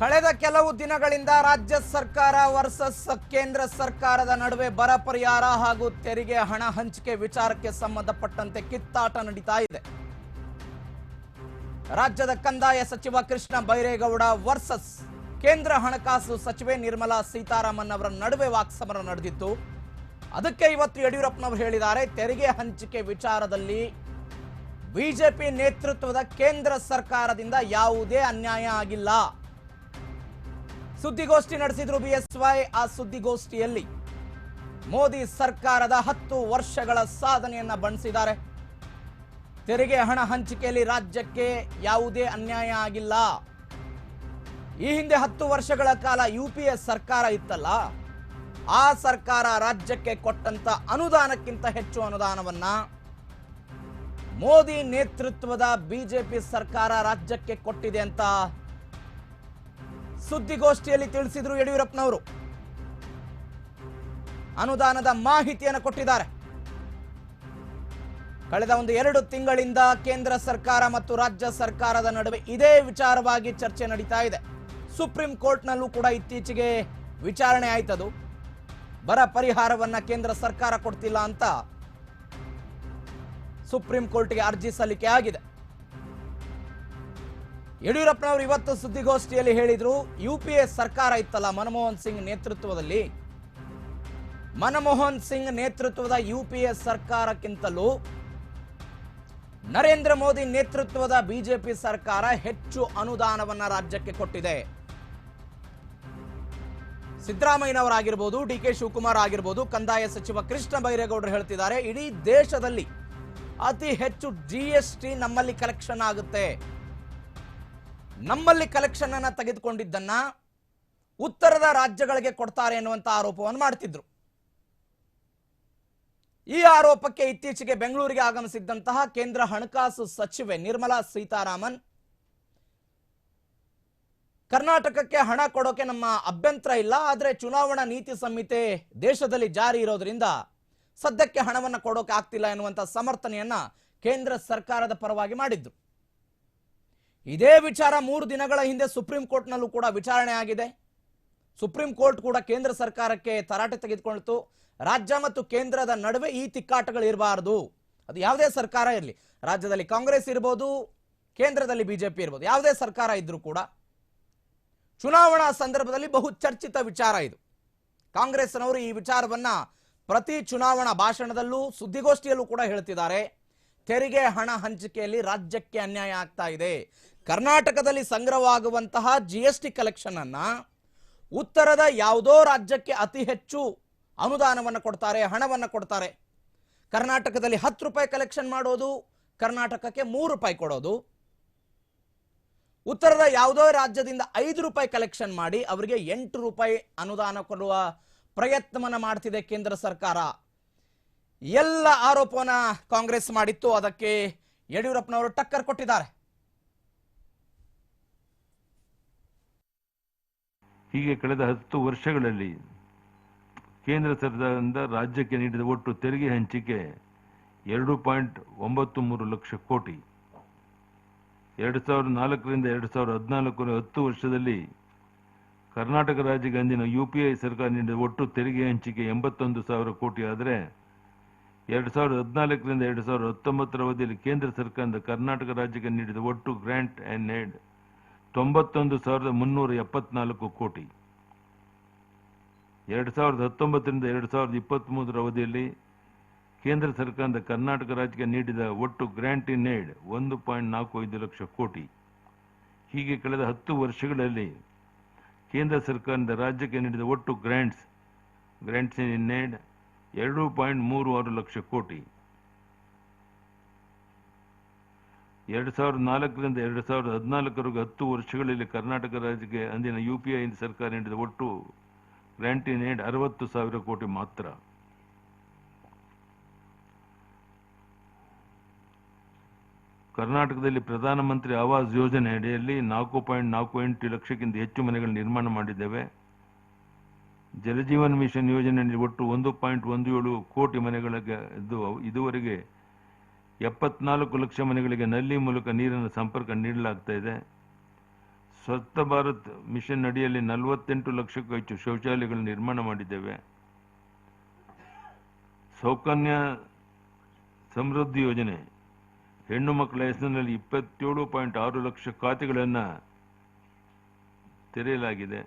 ಕಳೆದ ಕೆಲವು ದಿನಗಳಿಂದ ರಾಜ್ಯ ಸರ್ಕಾರ ವರ್ಸಸ್ ಕೇಂದ್ರ ಸರ್ಕಾರದ ನಡುವೆ ಬರ ಪರಿಹಾರ ಹಾಗೂ ತೆರಿಗೆ ಹಣ ಹಂಚಿಕೆ ವಿಚಾರಕ್ಕೆ ಸಂಬಂಧಪಟ್ಟಂತೆ ಕಿತ್ತಾಟ ನಡೀತಾ ಇದೆ. ರಾಜ್ಯದ ಕಂದಾಯ ಸಚಿವ ಕೃಷ್ಣ ಬೈರೇಗೌಡ ವರ್ಸಸ್ ಕೇಂದ್ರ ಹಣಕಾಸು ಸಚಿವೆ ನಿರ್ಮಲಾ ಸೀತಾರಾಮನ್ ಅವರ ನಡುವೆ ವಾಕ್ಸಮರ ನಡೆದಿತ್ತು ಅದಕ್ಕೆ ಇವತ್ತು ಯಡಿಯೂರಪ್ಪನವರು ಹೇಳಿದ್ದಾರೆ, ತೆರಿಗೆ ಹಂಚಿಕೆ ವಿಚಾರದಲ್ಲಿ ಬಿಜೆಪಿ ನೇತೃತ್ವದ ಕೇಂದ್ರ ಸರ್ಕಾರದಿಂದ ಯಾವುದೇ ಅನ್ಯಾಯ ಆಗಿಲ್ಲ. ಸುದ್ದಿಗೋಷ್ಠಿ ನಡೆಸಿದ್ರು ಬಿಎಸ್ವೈ, ಆ ಸುದ್ದಿಗೋಷ್ಠಿಯಲ್ಲಿ ಮೋದಿ ಸರ್ಕಾರದ ಹತ್ತು ವರ್ಷಗಳ ಸಾಧನೆಯನ್ನ ಬಣ್ಣಿಸಿದ್ದಾರೆ ತೆರಿಗೆ ಹಣ ಹಂಚಿಕೆಯಲ್ಲಿ ರಾಜ್ಯಕ್ಕೆ ಯಾವುದೇ ಅನ್ಯಾಯ ಆಗಿಲ್ಲ. ಈ ಹಿಂದೆ ಹತ್ತು ವರ್ಷಗಳ ಕಾಲ ಯು ಸರ್ಕಾರ ಇತ್ತಲ್ಲ, ಆ ಸರ್ಕಾರ ರಾಜ್ಯಕ್ಕೆ ಕೊಟ್ಟಂತ ಅನುದಾನಕ್ಕಿಂತ ಹೆಚ್ಚು ಅನುದಾನವನ್ನ ಮೋದಿ ನೇತೃತ್ವದ ಬಿಜೆಪಿ ಸರ್ಕಾರ ರಾಜ್ಯಕ್ಕೆ ಕೊಟ್ಟಿದೆ ಅಂತ ಸುದ್ದಿಗೋಷ್ಠಿಯಲ್ಲಿ ತಿಳಿಸಿದ್ರು ಯಡಿಯೂರಪ್ಪನವರು. ಅನುದಾನದ ಮಾಹಿತಿಯನ್ನು ಕೊಟ್ಟಿದ್ದಾರೆ. ಕಳೆದ ಒಂದು ಎರಡು ತಿಂಗಳಿಂದ ಕೇಂದ್ರ ಸರ್ಕಾರ ಮತ್ತು ರಾಜ್ಯ ಸರ್ಕಾರದ ನಡುವೆ ಇದೇ ವಿಚಾರವಾಗಿ ಚರ್ಚೆ ನಡೀತಾ ಇದೆ. ಸುಪ್ರೀಂ ಕೋರ್ಟ್ನಲ್ಲೂ ಕೂಡ ಇತ್ತೀಚೆಗೆ ವಿಚಾರಣೆ ಆಯ್ತದು. ಬರ ಪರಿಹಾರವನ್ನ ಕೇಂದ್ರ ಸರ್ಕಾರ ಕೊಡ್ತಿಲ್ಲ ಅಂತ ಸುಪ್ರೀಂ ಕೋರ್ಟ್ಗೆ ಅರ್ಜಿ ಸಲ್ಲಿಕೆ ಆಗಿದೆ. ಯಡಿಯೂರಪ್ಪನವರು ಇವತ್ತು ಸುದ್ದಿಗೋಷ್ಠಿಯಲ್ಲಿ ಹೇಳಿದ್ರು, ಯು ಪಿ ಎ ಸರ್ಕಾರ ಇತ್ತಲ್ಲ, ಮನಮೋಹನ್ ಸಿಂಗ್ ನೇತೃತ್ವದಲ್ಲಿ. ಮನಮೋಹನ್ ಸಿಂಗ್ ನೇತೃತ್ವದ ಯು ಪಿ ಎ ಸರ್ಕಾರಕ್ಕಿಂತಲೂ ನರೇಂದ್ರ ಮೋದಿ ನೇತೃತ್ವದ ಬಿಜೆಪಿ ಸರ್ಕಾರ ಹೆಚ್ಚು ಅನುದಾನವನ್ನ ರಾಜ್ಯಕ್ಕೆ ಕೊಟ್ಟಿದೆ. ಸಿದ್ದರಾಮಯ್ಯನವರಾಗಿರ್ಬೋದು, ಡಿ ಕೆ ಶಿವಕುಮಾರ್ ಆಗಿರ್ಬೋದು, ಕಂದಾಯ ಸಚಿವ ಕೃಷ್ಣ ಬೈರೇಗೌಡರು ಹೇಳ್ತಿದ್ದಾರೆ, ಇಡೀ ದೇಶದಲ್ಲಿ ಅತಿ ಹೆಚ್ಚು ಜಿ ಎಸ್ ಟಿ ನಮ್ಮಲ್ಲಿ ಕಲೆಕ್ಷನ್ ಆಗುತ್ತೆ. ನಮ್ಮಲ್ಲಿ ಕಲೆಕ್ಷನ್ ಅನ್ನ ತೆಗೆದುಕೊಂಡಿದ್ದನ್ನ ಉತ್ತರದ ರಾಜ್ಯಗಳಿಗೆ ಕೊಡ್ತಾರೆ ಎನ್ನುವಂತ ಆರೋಪವನ್ನು ಮಾಡ್ತಿದ್ರು. ಈ ಆರೋಪಕ್ಕೆ ಇತ್ತೀಚೆಗೆ ಬೆಂಗಳೂರಿಗೆ ಆಗಮಿಸಿದ್ದಂತಹ ಕೇಂದ್ರ ಹಣಕಾಸು ಸಚಿವೆ ನಿರ್ಮಲಾ ಸೀತಾರಾಮನ್ ಕರ್ನಾಟಕಕ್ಕೆ ಹಣ ಕೊಡೋಕೆ ನಮ್ಮ ಅಭ್ಯಂತರ ಇಲ್ಲ, ಆದರೆ ಚುನಾವಣಾ ನೀತಿ ಸಂಹಿತೆ ದೇಶದಲ್ಲಿ ಜಾರಿ ಇರೋದ್ರಿಂದ ಸದ್ಯಕ್ಕೆ ಹಣವನ್ನು ಕೊಡೋಕೆ ಆಗ್ತಿಲ್ಲ ಎನ್ನುವಂಥ ಸಮರ್ಥನೆಯನ್ನ ಕೇಂದ್ರ ಸರ್ಕಾರದ ಪರವಾಗಿ ಮಾಡಿದ್ರು. ಇದೇ ವಿಚಾರ ಮೂರು ದಿನಗಳ ಹಿಂದೆ ಸುಪ್ರೀಂ ಕೋರ್ಟ್ನಲ್ಲೂ ಕೂಡ ವಿಚಾರಣೆ ಆಗಿದೆ. ಸುಪ್ರೀಂ ಕೋರ್ಟ್ ಕೂಡ ಕೇಂದ್ರ ಸರ್ಕಾರಕ್ಕೆ ತರಾಟೆ ತೆಗೆದುಕೊಳ್ತು. ರಾಜ್ಯ ಮತ್ತು ಕೇಂದ್ರದ ನಡುವೆ ಈ ತಿಕ್ಕಾಟಗಳು ಇರಬಾರದು. ಅದು ಯಾವುದೇ ಸರ್ಕಾರ ಇರಲಿ. ರಾಜ್ಯದಲ್ಲಿ ಕಾಂಗ್ರೆಸ್ ಇರ್ಬೋದು, ಕೇಂದ್ರದಲ್ಲಿ ಬಿಜೆಪಿ ಇರ್ಬೋದು, ಯಾವುದೇ ಸರ್ಕಾರ ಇದ್ರೂ ಕೂಡ ಚುನಾವಣಾ ಸಂದರ್ಭದಲ್ಲಿ ಬಹು ಚರ್ಚಿತ ವಿಚಾರ ಇದು. ಕಾಂಗ್ರೆಸ್ನವರು ಈ ವಿಚಾರವನ್ನ ಪ್ರತಿ ಚುನಾವಣಾ ಭಾಷಣದಲ್ಲೂ ಸುದ್ದಿಗೋಷ್ಠಿಯಲ್ಲೂ ಕೂಡ ಹೇಳ್ತಿದ್ದಾರೆ. ತೆರಿಗೆ ಹಣ ಹಂಚಿಕೆಯಲ್ಲಿ ರಾಜ್ಯಕ್ಕೆ ಅನ್ಯಾಯ ಆಗ್ತಾ ಇದೆ. ಕರ್ನಾಟಕದಲ್ಲಿ ಸಂಗ್ರಹವಾಗುವಂತಹ ಜಿ ಎಸ್ ಟಿ ಕಲೆಕ್ಷನ್ ಅನ್ನ ಉತ್ತರದ ಯಾವುದೋ ರಾಜ್ಯಕ್ಕೆ ಅತಿ ಹೆಚ್ಚು ಅನುದಾನವನ್ನು ಕೊಡ್ತಾರೆ, ಹಣವನ್ನು ಕೊಡ್ತಾರೆ. ಕರ್ನಾಟಕದಲ್ಲಿ ಹತ್ತು ರೂಪಾಯಿ ಕಲೆಕ್ಷನ್ ಮಾಡೋದು, ಕರ್ನಾಟಕಕ್ಕೆ ಮೂರು ರೂಪಾಯಿ ಕೊಡೋದು. ಉತ್ತರದ ಯಾವುದೋ ರಾಜ್ಯದಿಂದ ಐದು ರೂಪಾಯಿ ಕಲೆಕ್ಷನ್ ಮಾಡಿ, ಅವರಿಗೆ ಎಂಟು ರೂಪಾಯಿ ಅನುದಾನ ಕೊಡುವ ಪ್ರಯತ್ನವನ್ನು ಮಾಡ್ತಿದೆ ಕೇಂದ್ರ ಸರ್ಕಾರ. ಎಲ್ಲ ಆರೋಪವನ್ನ ಕಾಂಗ್ರೆಸ್ ಮಾಡಿತ್ತು. ಅದಕ್ಕೆ ಯಡಿಯೂರಪ್ಪನವರು ಟಕ್ಕರ್ ಕೊಟ್ಟಿದ್ದಾರೆ. ಹೀಗೆ ಕಳೆದ ಹತ್ತು ವರ್ಷಗಳಲ್ಲಿ ಕೇಂದ್ರ ಸರ್ಕಾರದಿಂದ ರಾಜ್ಯಕ್ಕೆ ನೀಡಿದ ಒಟ್ಟು ತೆರಿಗೆ ಹಂಚಿಕೆ ಎರಡು ಪಾಯಿಂಟ್ ಒಂಬತ್ತು ಮೂರು ಲಕ್ಷ ಕೋಟಿ. ಎರಡು ಸಾವಿರದ ನಾಲ್ಕರಿಂದ ಎರಡು ಸಾವಿರದ ಹದಿನಾಲ್ಕರ ಹತ್ತು ವರ್ಷದಲ್ಲಿ ಕರ್ನಾಟಕ ರಾಜ್ಯಕ್ಕೆ ಅಂದಿನ ಯು ಪಿ ಐ ಸರ್ಕಾರ ನೀಡಿದ ಒಟ್ಟು ತೆರಿಗೆ ಹಂಚಿಕೆ ಎಂಬತ್ತೊಂದು ಸಾವಿರ ಕೋಟಿ. ಆದರೆ ಎರಡು ಸಾವಿರದ ಹದಿನಾಲ್ಕರಿಂದ ಎರಡು ಸಾವಿರದ ಹತ್ತೊಂಬತ್ತರ ಅವಧಿಯಲ್ಲಿ ಕೇಂದ್ರ ಸರ್ಕಾರದಿಂದ ಕರ್ನಾಟಕ ರಾಜ್ಯಕ್ಕೆ ನೀಡಿದ ಒಟ್ಟು ಗ್ರ್ಯಾಂಟ್ ಆ್ಯಂಡ್ ಏಡ್ ತೊಂಬತ್ತೊಂದು ಸಾವಿರದ ಮುನ್ನೂರ ಎಪ್ಪತ್ನಾಲ್ಕು ಕೋಟಿ. ಎರಡು ಸಾವಿರದ ಹತ್ತೊಂಬತ್ತರಿಂದ ಎರಡು ಸಾವಿರದ ಇಪ್ಪತ್ತ್ಮೂರರ ಅವಧಿಯಲ್ಲಿ ಕೇಂದ್ರ ಸರ್ಕಾರದ ಕರ್ನಾಟಕ ರಾಜ್ಯಕ್ಕೆ ನೀಡಿದ ಒಟ್ಟು ಗ್ರ್ಯಾಂಟ್ ಇನ್ ಏಡ್ ಒಂದು ಪಾಯಿಂಟ್ ನಾಲ್ಕು ಐದು ಲಕ್ಷ ಕೋಟಿ. ಹೀಗೆ ಕಳೆದ ಹತ್ತು ವರ್ಷಗಳಲ್ಲಿ ಕೇಂದ್ರ ಸರ್ಕಾರದಿಂದ ರಾಜ್ಯಕ್ಕೆ ನೀಡಿದ ಒಟ್ಟು ಗ್ರ್ಯಾಂಟ್ಸ್ ಗ್ರಾಂಟ್ಸ್ ಇನ್ ಏಡ್ ಎರಡು ಪಾಯಿಂಟ್ ಮೂರು ಆರು ಲಕ್ಷ ಕೋಟಿ. ಎರಡು ಸಾವಿರದ ನಾಲ್ಕರಿಂದ ಎರಡು ಸಾವಿರದ ಹದಿನಾಲ್ಕರವರೆಗೆ ಹತ್ತು ವರ್ಷಗಳಲ್ಲಿ ಕರ್ನಾಟಕ ರಾಜ್ಯಕ್ಕೆ ಅಂದಿನ ಯು ಪಿ ಐ ಸರ್ಕಾರ ನೀಡಿದ ಒಟ್ಟು ಗ್ರ್ಯಾಂಟಿ ಏಡ್ ಅರವತ್ತು ಸಾವಿರ ಕೋಟಿ ಮಾತ್ರ. ಕರ್ನಾಟಕದಲ್ಲಿ ಪ್ರಧಾನಮಂತ್ರಿ ಆವಾಸ್ ಯೋಜನೆ ಅಡಿಯಲ್ಲಿ ನಾಲ್ಕು ಪಾಯಿಂಟ್ ನಾಲ್ಕು ಎಂಟು ಲಕ್ಷಕ್ಕಿಂತ ಹೆಚ್ಚು ಮನೆಗಳನ್ನು ನಿರ್ಮಾಣ ಮಾಡಿದ್ದೇವೆ. ಜಲಜೀವನ್ ಮಿಷನ್ ಯೋಜನೆಯಲ್ಲಿ ಒಟ್ಟು ಒಂದು ಪಾಯಿಂಟ್ ಒಂದು ಏಳು ಕೋಟಿ ಮನೆಗಳಿಗೆ ಇದು ಇದುವರೆಗೆ ಎಪ್ಪತ್ನಾಲ್ಕು ಲಕ್ಷ ಮನೆಗಳಿಗೆ ನಲ್ಲಿ ಮೂಲಕ ನೀರಿನ ಸಂಪರ್ಕ ನೀಡಲಾಗ್ತಾ ಇದೆ. ಸ್ವಚ್ಛ ಭಾರತ್ ಮಿಷನ್ ಅಡಿಯಲ್ಲಿ ನಲವತ್ತೆಂಟು ಲಕ್ಷಕ್ಕೂ ಹೆಚ್ಚು ಶೌಚಾಲಯಗಳು ನಿರ್ಮಾಣ ಮಾಡಿದ್ದೇವೆ. ಸೌಕನ್ಯ ಸಮೃದ್ಧಿ ಯೋಜನೆ ಹೆಣ್ಣು ಮಕ್ಕಳ ಹೆಸರಿನಲ್ಲಿ ಇಪ್ಪತ್ತೇಳು ಪಾಯಿಂಟ್ ಆರು ಲಕ್ಷ ಖಾತೆಗಳನ್ನು ತೆರೆಯಲಾಗಿದೆ.